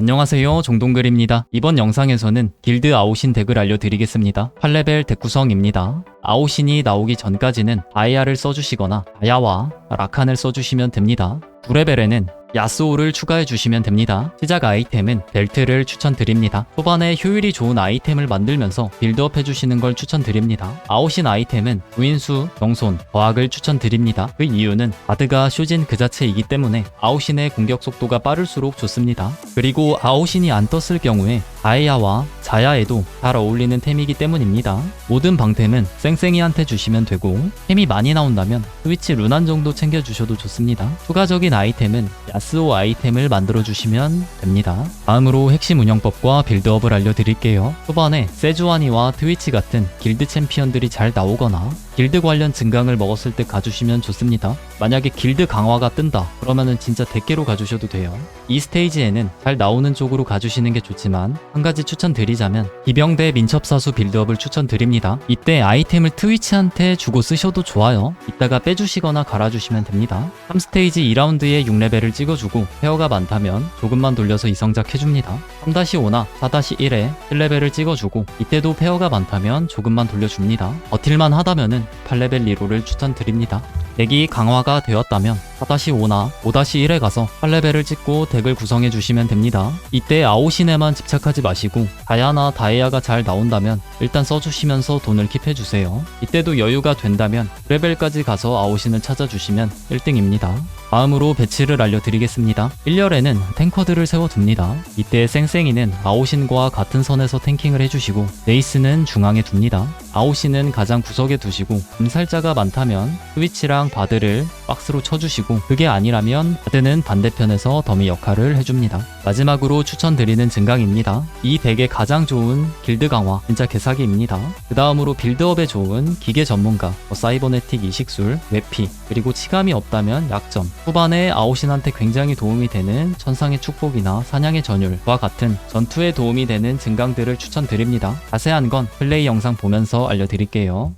안녕하세요 종동글입니다. 이번 영상에서는 길드 아오신 덱을 알려드리겠습니다. 8레벨 덱 구성입니다. 아오신이 나오기 전까지는 아이아를 써주시거나 아야와 라칸을 써주시면 됩니다. 9레벨에는 야스오를 추가해 주시면 됩니다. 시작 아이템은 벨트를 추천드립니다. 초반에 효율이 좋은 아이템을 만들면서 빌드업 해주시는 걸 추천드립니다. 아오신 아이템은 무인수, 정손, 과학을 추천드립니다. 그 이유는 바드가 쇼진 그 자체이기 때문에 아오신의 공격 속도가 빠를수록 좋습니다. 그리고 아오신이 안 떴을 경우에 아이아와 자야에도 잘 어울리는 템이기 때문입니다. 모든 방템은 쌩쌩이한테 주시면 되고 템이 많이 나온다면 스위치 루난 정도 챙겨주셔도 좋습니다. 추가적인 아이템은 야스오 아이템을 만들어 주시면 됩니다. 다음으로 핵심 운영법과 빌드업을 알려드릴게요. 초반에 세주아니와 트위치 같은 길드 챔피언들이 잘 나오거나 길드 관련 증강을 먹었을 때 가주시면 좋습니다. 만약에 길드 강화가 뜬다 그러면은 진짜 대깨로 가주셔도 돼요. 이 스테이지에는 잘 나오는 쪽으로 가주시는 게 좋지만 한 가지 추천드리자면 기병대 민첩사수 빌드업을 추천드립니다. 이때 아이템을 트위치한테 주고 쓰셔도 좋아요. 이따가 빼주시거나 갈아주시면 됩니다. 3스테이지 2라운드에 6레벨을 찍어주고 페어가 많다면 조금만 돌려서 이성작 해줍니다. 3-5나 4-1에 7레벨을 찍어주고 이때도 페어가 많다면 조금만 돌려줍니다. 버틸만 하다면은 8레벨 리로를 추천드립니다. 덱이 강화가 되었다면 4-5나 5-1에 가서 8레벨을 찍고 덱을 구성해 주시면 됩니다. 이때 아오신에만 집착하지 마시고 다야나 다이아가 잘 나온다면 일단 써주시면서 돈을 킵해 주세요. 이때도 여유가 된다면 레벨까지 가서 아오신을 찾아주시면 1등입니다. 다음으로 배치를 알려드리겠습니다. 1열에는 탱커들을 세워둡니다. 이때 쌩쌩이는 아오신과 같은 선에서 탱킹을 해주시고 네이스는 중앙에 둡니다. 아오신은 가장 구석에 두시고 암살자가 많다면 스위치랑 바드를 박스로 쳐주시고 그게 아니라면 바드는 반대편에서 더미 역할을 해줍니다. 마지막으로 추천드리는 증강입니다. 이 덱의 가장 좋은 길드 강화 진짜 개사기입니다. 그 다음으로 빌드업에 좋은 기계 전문가 뭐 사이버네틱 이식술, 웹피 그리고 치감이 없다면 약점 후반에 아오신한테 굉장히 도움이 되는 천상의 축복이나 사냥의 전율과 같은 전투에 도움이 되는 증강들을 추천드립니다. 자세한 건 플레이 영상 보면서 알려드릴게요.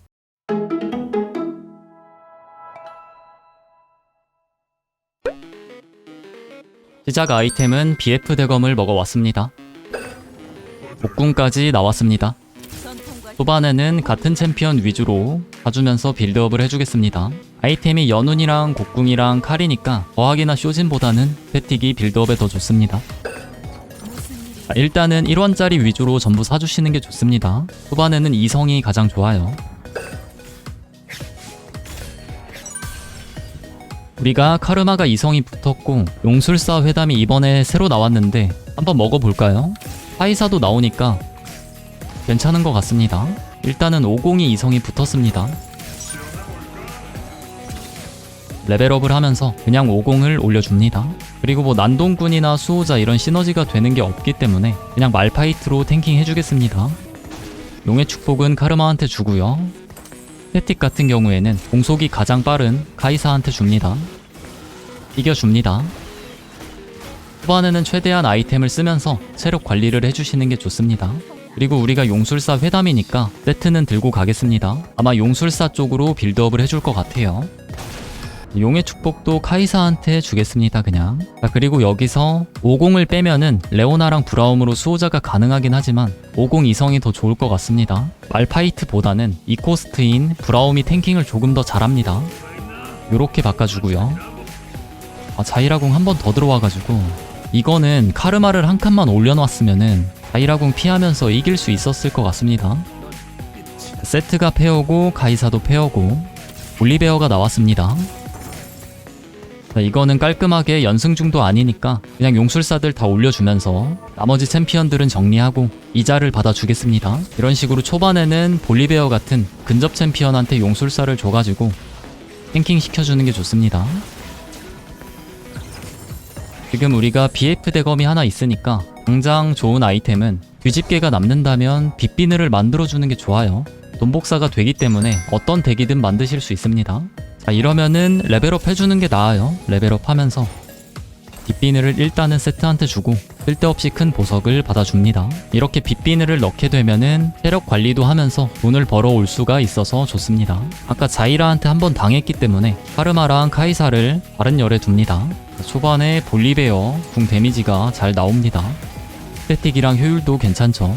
시작 아이템은 BF 대검을 먹어왔습니다. 복궁까지 나왔습니다. 초반에는 같은 챔피언 위주로 봐주면서 빌드업을 해주겠습니다. 아이템이 연운이랑 곡궁이랑 칼이니까 어학이나 쇼진보다는 패틱이 빌드업에 더 좋습니다. 자, 일단은 1원짜리 위주로 전부 사주시는 게 좋습니다. 초반에는 이성이 가장 좋아요. 우리가 카르마가 이성이 붙었고 용술사 회담이 이번에 새로 나왔는데 한번 먹어볼까요? 하이사도 나오니까 괜찮은 것 같습니다. 일단은 50이 이성이 붙었습니다. 레벨업을 하면서 그냥 50을 올려줍니다. 그리고 뭐 난동꾼이나 수호자 이런 시너지가 되는 게 없기 때문에 그냥 말파이트로 탱킹 해주겠습니다. 용의 축복은 카르마한테 주고요. 패틱 같은 경우에는 공속이 가장 빠른 카이사한테 줍니다. 이겨줍니다. 후반에는 최대한 아이템을 쓰면서 체력 관리를 해주시는 게 좋습니다. 그리고 우리가 용술사 회담이니까 세트는 들고 가겠습니다. 아마 용술사 쪽으로 빌드업을 해줄 것 같아요. 용의 축복도 카이사한테 주겠습니다 그냥. 자, 그리고 여기서 50을 빼면은 레오나랑 브라움으로 수호자가 가능하긴 하지만 50 이성이 더 좋을 것 같습니다. 말파이트보다는 이코스트인 브라움이 탱킹을 조금 더 잘합니다. 요렇게 바꿔주고요. 아, 자이라궁 한 번 더 들어와가지고 이거는 카르마를 한 칸만 올려놨으면은 자이라궁 피하면서 이길 수 있었을 것 같습니다. 세트가 페어고 가이사도 페어고 올리베어가 나왔습니다 자, 이거는 깔끔하게 연승중도 아니니까 그냥 용술사들 다 올려주면서 나머지 챔피언들은 정리하고 이자를 받아주겠습니다. 이런 식으로 초반에는 볼리베어 같은 근접 챔피언한테 용술사를 줘가지고 탱킹 시켜주는 게 좋습니다. 지금 우리가 BF 대검이 하나 있으니까 당장 좋은 아이템은 뒤집개가 남는다면 빗비늘을 만들어주는 게 좋아요. 돈복사가 되기 때문에 어떤 덱이든 만드실 수 있습니다. 자 이러면은 레벨업 해주는 게 나아요. 레벨업 하면서. 빗비늘을 일단은 세트한테 주고 쓸데없이 큰 보석을 받아줍니다. 이렇게 빗비늘을 넣게 되면은 체력 관리도 하면서 돈을 벌어올 수가 있어서 좋습니다. 아까 자이라한테 한번 당했기 때문에 카르마랑 카이사를 다른 열에 둡니다. 초반에 볼리베어 궁 데미지가 잘 나옵니다. 스태틱이랑 효율도 괜찮죠.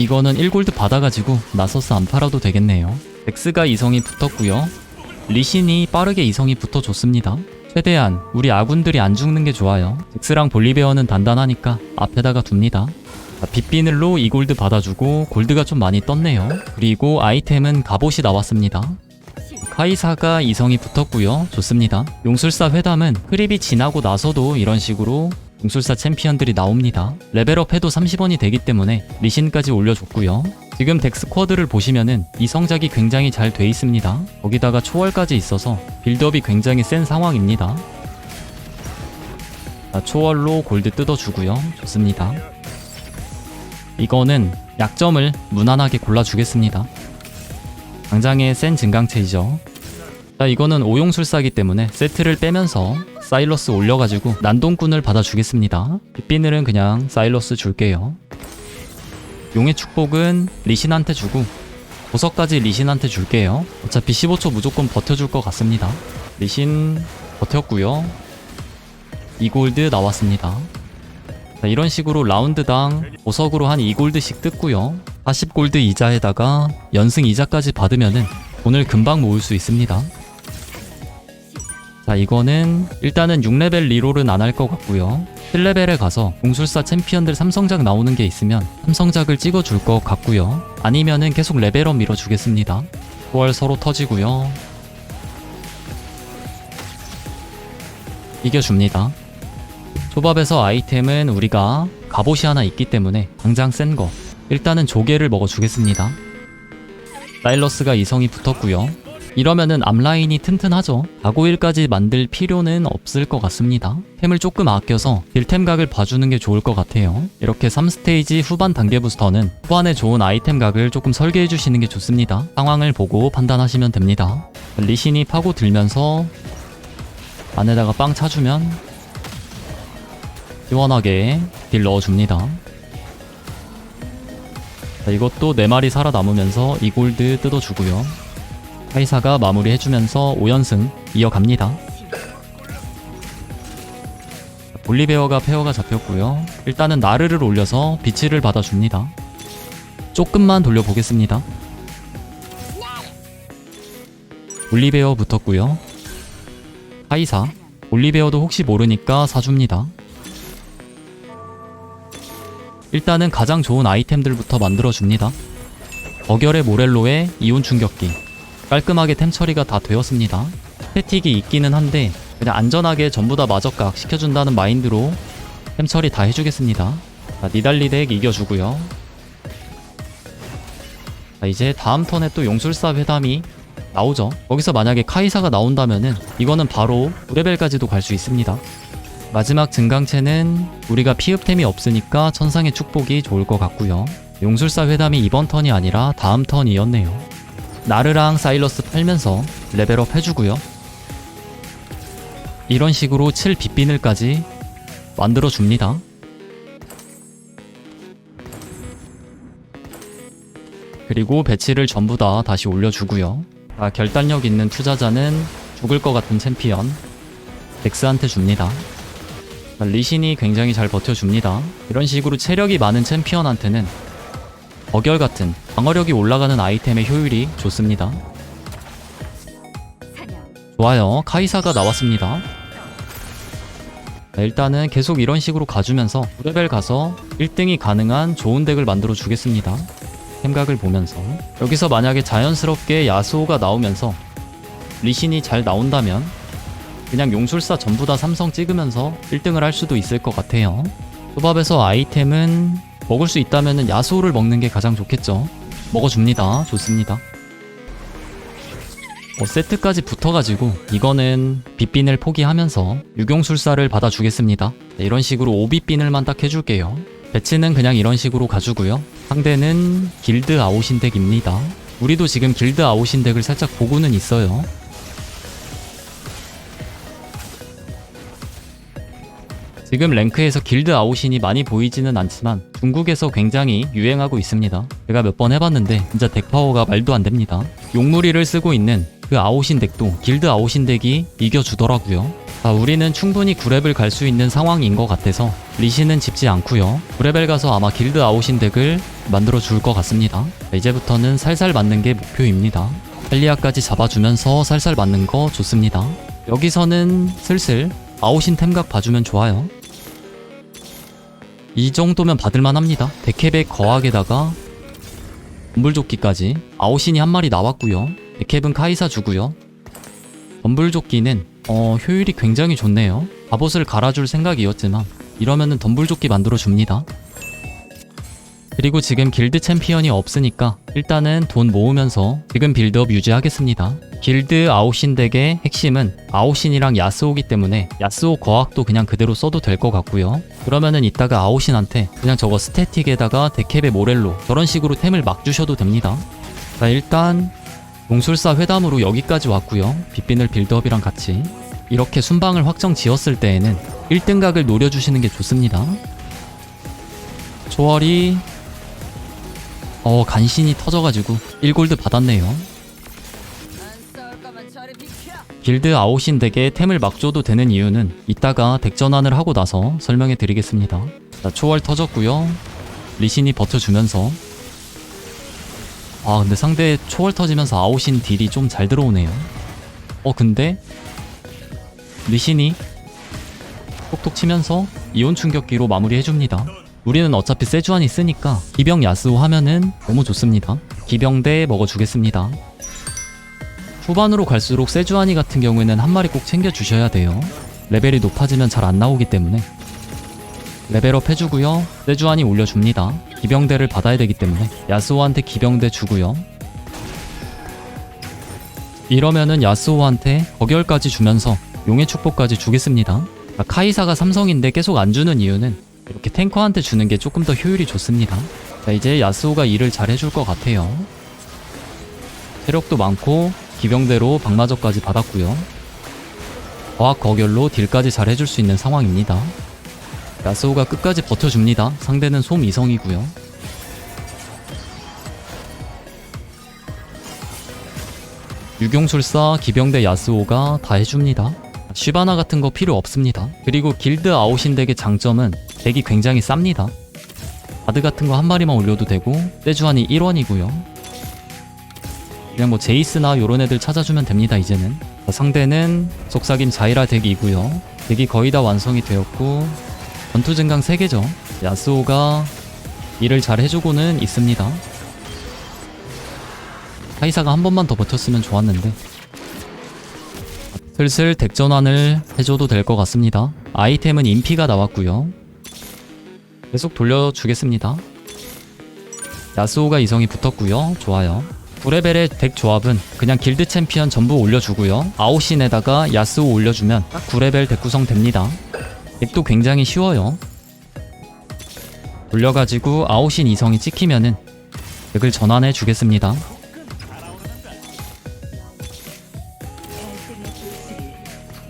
이거는 1골드 받아가지고 나서스 안 팔아도 되겠네요. 덱스가 이성이 붙었고요. 리신이 빠르게 이성이 붙어줬습니다. 최대한 우리 아군들이 안 죽는 게 좋아요. 덱스랑 볼리베어는 단단하니까 앞에다가 둡니다. 자, 빗비늘로 2골드 받아주고 골드가 좀 많이 떴네요. 그리고 아이템은 갑옷이 나왔습니다. 카이사가 이성이 붙었고요. 좋습니다. 용술사 회담은 크립이 지나고 나서도 이런 식으로 용술사 챔피언들이 나옵니다. 레벨업 해도 30원이 되기 때문에 리신까지 올려줬고요. 지금 덱스쿼드를 보시면은 이 성작이 굉장히 잘 돼 있습니다. 거기다가 초월까지 있어서 빌드업이 굉장히 센 상황입니다. 자, 초월로 골드 뜯어주고요. 좋습니다. 이거는 약점을 무난하게 골라주겠습니다. 당장의 센 증강체이죠. 자, 이거는 오용술사기 때문에 세트를 빼면서 사일러스 올려가지고 난동꾼을 받아주겠습니다. 빗비늘은 그냥 사일러스 줄게요. 용의 축복은 리신한테 주고 보석까지 리신한테 줄게요. 어차피 15초 무조건 버텨줄 것 같습니다. 리신 버텼고요. 2골드 나왔습니다. 자, 이런 식으로 라운드당 보석으로 한 2골드씩 뜯고요. 40골드 이자에다가 연승 이자까지 받으면은 돈을 금방 모을 수 있습니다. 자, 이거는 일단은 6레벨 리롤은 안 할 것 같고요. 7레벨에 가서 공술사 챔피언들 삼성작 나오는 게 있으면 삼성작을 찍어줄 것 같고요. 아니면은 계속 레벨업 밀어주겠습니다. 9월 서로 터지고요. 이겨줍니다. 초밥에서 아이템은 우리가 갑옷이 하나 있기 때문에 당장 센 거. 일단은 조개를 먹어주겠습니다. 사일러스가 이성이 붙었고요. 이러면은 앞라인이 튼튼하죠. 가고일까지 만들 필요는 없을 것 같습니다. 템을 조금 아껴서 딜템 각을 봐주는 게 좋을 것 같아요. 이렇게 3스테이지 후반 단계 부스터는 후반에 좋은 아이템 각을 조금 설계해 주시는 게 좋습니다. 상황을 보고 판단하시면 됩니다. 리신이 파고 들면서 안에다가 빵 차주면 시원하게 딜 넣어줍니다. 자, 이것도 4마리 살아남으면서 이 골드 뜯어주고요. 카이사가 마무리해주면서 5연승 이어갑니다. 볼리베어가 페어가 잡혔고요. 일단은 나르를 올려서 비치를 받아줍니다. 조금만 돌려보겠습니다. 볼리베어 붙었고요. 카이사 올리베어도 혹시 모르니까 사줍니다. 일단은 가장 좋은 아이템들부터 만들어줍니다. 어결의 모렐로의 이온 충격기 깔끔하게 템 처리가 다 되었습니다. 스태틱이 있기는 한데 그냥 안전하게 전부 다 마저각 시켜준다는 마인드로 템 처리 다 해주겠습니다. 자, 니달리 덱 이겨주고요. 자, 이제 다음 턴에 또 용술사 회담이 나오죠. 거기서 만약에 카이사가 나온다면은 이거는 바로 9레벨까지도 갈 수 있습니다. 마지막 증강체는 우리가 피흡템이 없으니까 천상의 축복이 좋을 것 같고요. 용술사 회담이 이번 턴이 아니라 다음 턴이었네요. 나르랑 사일러스 팔면서 레벨업 해주고요. 이런 식으로 7 빗비늘까지 만들어줍니다. 그리고 배치를 전부 다 다시 올려주고요. 아, 결단력 있는 투자자는 죽을 것 같은 챔피언 덱스한테 줍니다. 아, 리신이 굉장히 잘 버텨줍니다. 이런 식으로 체력이 많은 챔피언한테는 어결 같은 방어력이 올라가는 아이템의 효율이 좋습니다. 좋아요. 카이사가 나왔습니다. 자, 일단은 계속 이런 식으로 가주면서 9레벨 가서 1등이 가능한 좋은 덱을 만들어 주겠습니다. 생각을 보면서 여기서 만약에 자연스럽게 야수호가 나오면서 리신이 잘 나온다면 그냥 용술사 전부 다 삼성 찍으면서 1등을 할 수도 있을 것 같아요. 초밥에서 아이템은 먹을 수 있다면 야수호를 먹는 게 가장 좋겠죠. 먹어줍니다. 좋습니다. 어, 세트까지 붙어가지고 이거는 빗빈을 포기하면서 유경술사를 받아주겠습니다. 네, 이런 식으로 오빗빈을만 딱 해줄게요. 배치는 그냥 이런 식으로 가주고요. 상대는 길드 아웃인 덱입니다. 우리도 지금 길드 아웃인 덱을 살짝 보고는 있어요. 지금 랭크에서 길드 아웃인이 많이 보이지는 않지만 중국에서 굉장히 유행하고 있습니다. 제가 몇 번 해봤는데 진짜 덱 파워가 말도 안 됩니다. 용무리를 쓰고 있는 그 아웃인 덱도 길드 아웃인 덱이 이겨주더라고요. 자, 우리는 충분히 9렙을 갈 수 있는 상황인 것 같아서 리시는 집지 않고요 9렙을 가서 아마 길드 아웃인 덱을 만들어 줄 것 같습니다 자, 이제부터는 살살 맞는 게 목표입니다 헬리아까지 잡아주면서 살살 맞는 거 좋습니다 여기서는 슬슬 아웃인 템각 봐주면 좋아요 이 정도면 받을만 합니다. 데캡의 거학에다가 덤불조끼까지. 아웃신이 한 마리 나왔고요. 데캡은 카이사 주고요. 덤불조끼는 어 효율이 굉장히 좋네요. 갑옷을 갈아줄 생각이었지만 이러면은 덤불조끼 만들어 줍니다 그리고 지금 길드 챔피언이 없으니까 일단은 돈 모으면서 지금 빌드업 유지하겠습니다. 길드 아웃신 덱의 핵심은 아웃신이랑 야스오기 때문에 야스오 거학도 그냥 그대로 써도 될 것 같고요. 그러면은 이따가 아웃신한테 그냥 저거 스태틱에다가 데캡의 모렐로 저런 식으로 템을 막 주셔도 됩니다. 자 일단 용술사 회담으로 여기까지 왔고요. 빗빈을 빌드업이랑 같이 이렇게 순방을 확정 지었을 때에는 1등각을 노려주시는 게 좋습니다. 초월이 어 간신히 터져가지고 1골드 받았네요. 길드 아웃인 덱에 템을 막 줘도 되는 이유는 이따가 덱 전환을 하고 나서 설명해 드리겠습니다. 자 초월 터졌고요. 리신이 버텨주면서. 아 근데 상대 초월 터지면서 아웃인 딜이 좀 잘 들어오네요. 어 근데 리신이 톡톡 치면서 이온 충격기로 마무리해줍니다 우리는 어차피 세주안이 쓰니까 기병 야스오 하면은 너무 좋습니다 기병대 먹어주겠습니다 후반으로 갈수록 세주아니 같은 경우에는 한 마리 꼭 챙겨주셔야 돼요. 레벨이 높아지면 잘 안 나오기 때문에. 레벨업 해주고요. 세주아니 올려줍니다. 기병대를 받아야 되기 때문에 야스오한테 기병대 주고요. 이러면은 야스오한테 거결까지 주면서 용의 축복까지 주겠습니다. 아, 카이사가 삼성인데 계속 안 주는 이유는 이렇게 탱커한테 주는 게 조금 더 효율이 좋습니다. 자, 이제 야스오가 일을 잘 해줄 것 같아요. 체력도 많고 기병대로 방마저까지 받았고요. 과학 거결로 딜까지 잘 해줄 수 있는 상황입니다. 야스오가 끝까지 버텨줍니다. 상대는 솜 이성이고요. 유경술사, 기병대 야스오가 다 해줍니다. 쉬바나 같은 거 필요 없습니다. 그리고 길드 아웃인 덱의 장점은 덱이 굉장히 쌉니다. 바드 같은 거 한 마리만 올려도 되고 세주안이 1원이고요. 그냥 뭐 제이스나 요런 애들 찾아주면 됩니다 이제는. 자, 상대는 속삭임 자이라 덱이고요. 덱이 거의 다 완성이 되었고 전투 증강 3개죠. 야스오가 일을 잘 해주고는 있습니다. 카이사가 한 번만 더 버텼으면 좋았는데. 슬슬 덱 전환을 해줘도 될 것 같습니다. 아이템은 인피가 나왔고요 계속 돌려주겠습니다 야스오가 이성이 붙었고요 좋아요 9레벨의 덱 조합은 그냥 길드 챔피언 전부 올려주고요. 아웃신에다가 야스오 올려주면 딱 9레벨 덱 구성 됩니다. 덱도 굉장히 쉬워요. 올려가지고 아웃신 이성이 찍히면은 덱을 전환해 주겠습니다.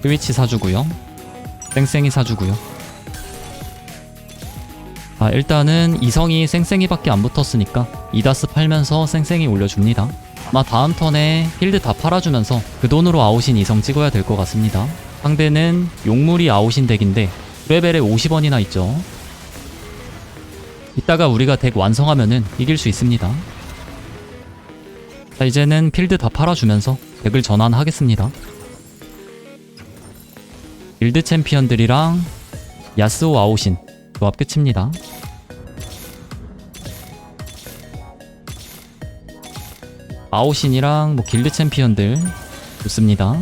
스위치 사주고요. 쌩쌩이 사주고요. 아 일단은 이성이 쌩쌩이밖에 안 붙었으니까 이다스 팔면서 쌩쌩이 올려줍니다. 아마 다음 턴에 필드 다 팔아주면서 그 돈으로 아웃인 이성 찍어야 될 것 같습니다. 상대는 용물이 아웃인 덱인데 레벨에 50원이나 있죠. 이따가 우리가 덱 완성하면은 이길 수 있습니다. 자 이제는 필드 다 팔아주면서 덱을 전환하겠습니다. 빌드 챔피언들이랑 야스오 아웃인 조합 끝입니다. 아웃신이랑 뭐 길드 챔피언들 좋습니다.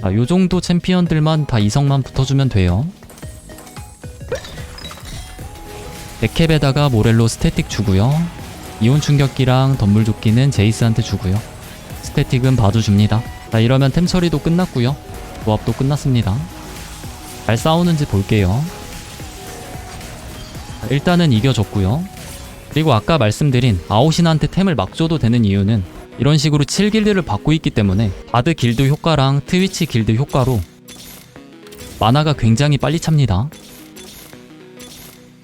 아, 요 정도 챔피언들만 다 이성만 붙어주면 돼요. 데캡에다가 모렐로 스태틱 주고요. 이온 충격기랑 덤물 조끼는 제이스한테 주고요. 스태틱은 봐줘줍니다. 자 이러면 템 처리도 끝났고요. 조합도 끝났습니다. 잘 싸우는지 볼게요. 일단은 이겨줬고요. 그리고 아까 말씀드린 아웃신한테 템을 막 줘도 되는 이유는 이런 식으로 7길드를 받고 있기 때문에 바드 길드 효과랑 트위치 길드 효과로 마나가 굉장히 빨리 찹니다.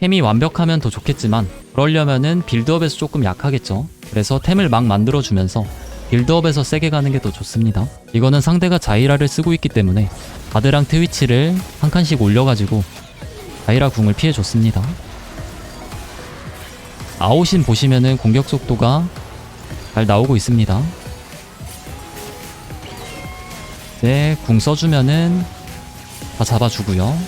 템이 완벽하면 더 좋겠지만 그러려면은 빌드업에서 조금 약하겠죠. 그래서 템을 막 만들어주면서 빌드업에서 세게 가는 게 더 좋습니다. 이거는 상대가 자이라를 쓰고 있기 때문에 바드랑 트위치를 한 칸씩 올려가지고 자이라 궁을 피해줬습니다. 아웃인 보시면은 공격 속도가 잘 나오고 있습니다. 이제 궁 써주면은 다 잡아주고요.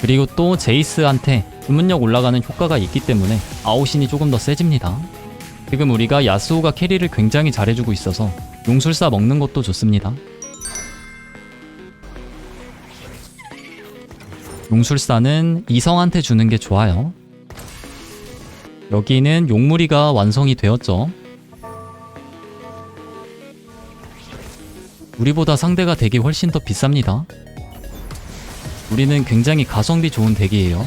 그리고 또 제이스한테 주문력 올라가는 효과가 있기 때문에 아웃신이 조금 더 세집니다. 지금 우리가 야스오가 캐리를 굉장히 잘해주고 있어서 용술사 먹는 것도 좋습니다. 용술사는 이성한테 주는 게 좋아요. 여기는 용무리가 완성이 되었죠. 우리보다 상대가 덱이 훨씬 더 비쌉니다. 우리는 굉장히 가성비 좋은 덱이에요.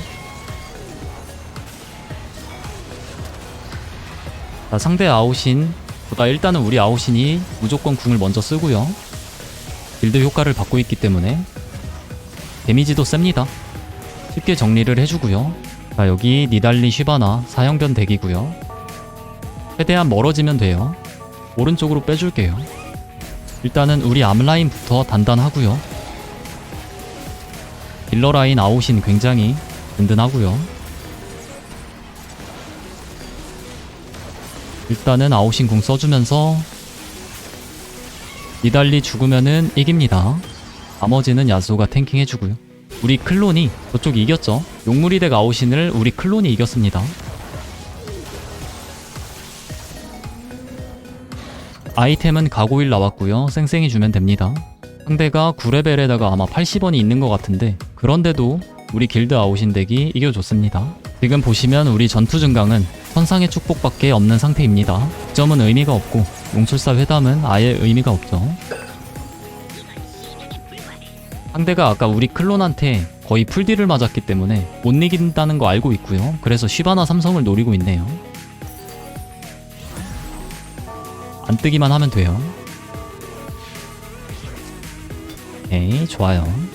자, 상대 아웃인 보다 일단은 우리 아웃인이 무조건 궁을 먼저 쓰고요. 빌드 효과를 받고 있기 때문에 데미지도 셉니다. 쉽게 정리를 해주고요. 자 여기 니달리 쉬바나 사형변 덱이고요. 최대한 멀어지면 돼요. 오른쪽으로 빼줄게요. 일단은 우리 앞라인부터 단단하고요. 딜러 라인 아웃인 굉장히 든든하고요. 일단은 아웃인 궁 써주면서 니달리 죽으면은 이깁니다. 나머지는 야수가 탱킹 해주고요. 우리 클론이 저쪽 이겼죠. 용무리덱 아웃인을 우리 클론이 이겼습니다. 아이템은 가고일 나왔고요. 쌩쌩이 주면 됩니다. 상대가 9레벨에다가 아마 80원이 있는 것 같은데 그런데도 우리 길드 아웃인 덱이 이겨줬습니다. 지금 보시면 우리 전투 증강은 천상의 축복밖에 없는 상태입니다. 점은 의미가 없고 용술사 회담은 아예 의미가 없죠. 상대가 아까 우리 클론한테 거의 풀딜을 맞았기 때문에 못 이긴다는 거 알고 있고요. 그래서 쉬바나 삼성을 노리고 있네요. 안 뜨기만 하면 돼요. 오케이, 좋아요.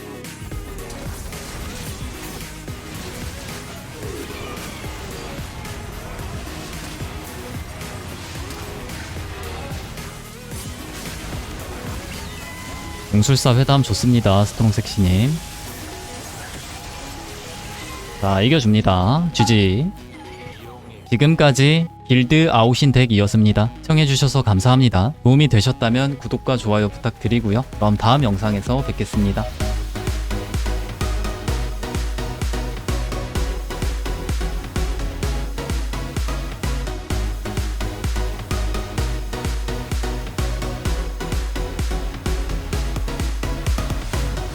용술사 회담 좋습니다. 스트롱 섹시님. 자, 이겨줍니다. GG. 지금까지 길드 아웃인 덱이었습니다. 청해주셔서 감사합니다. 도움이 되셨다면 구독과 좋아요 부탁드리고요. 그럼 다음 영상에서 뵙겠습니다.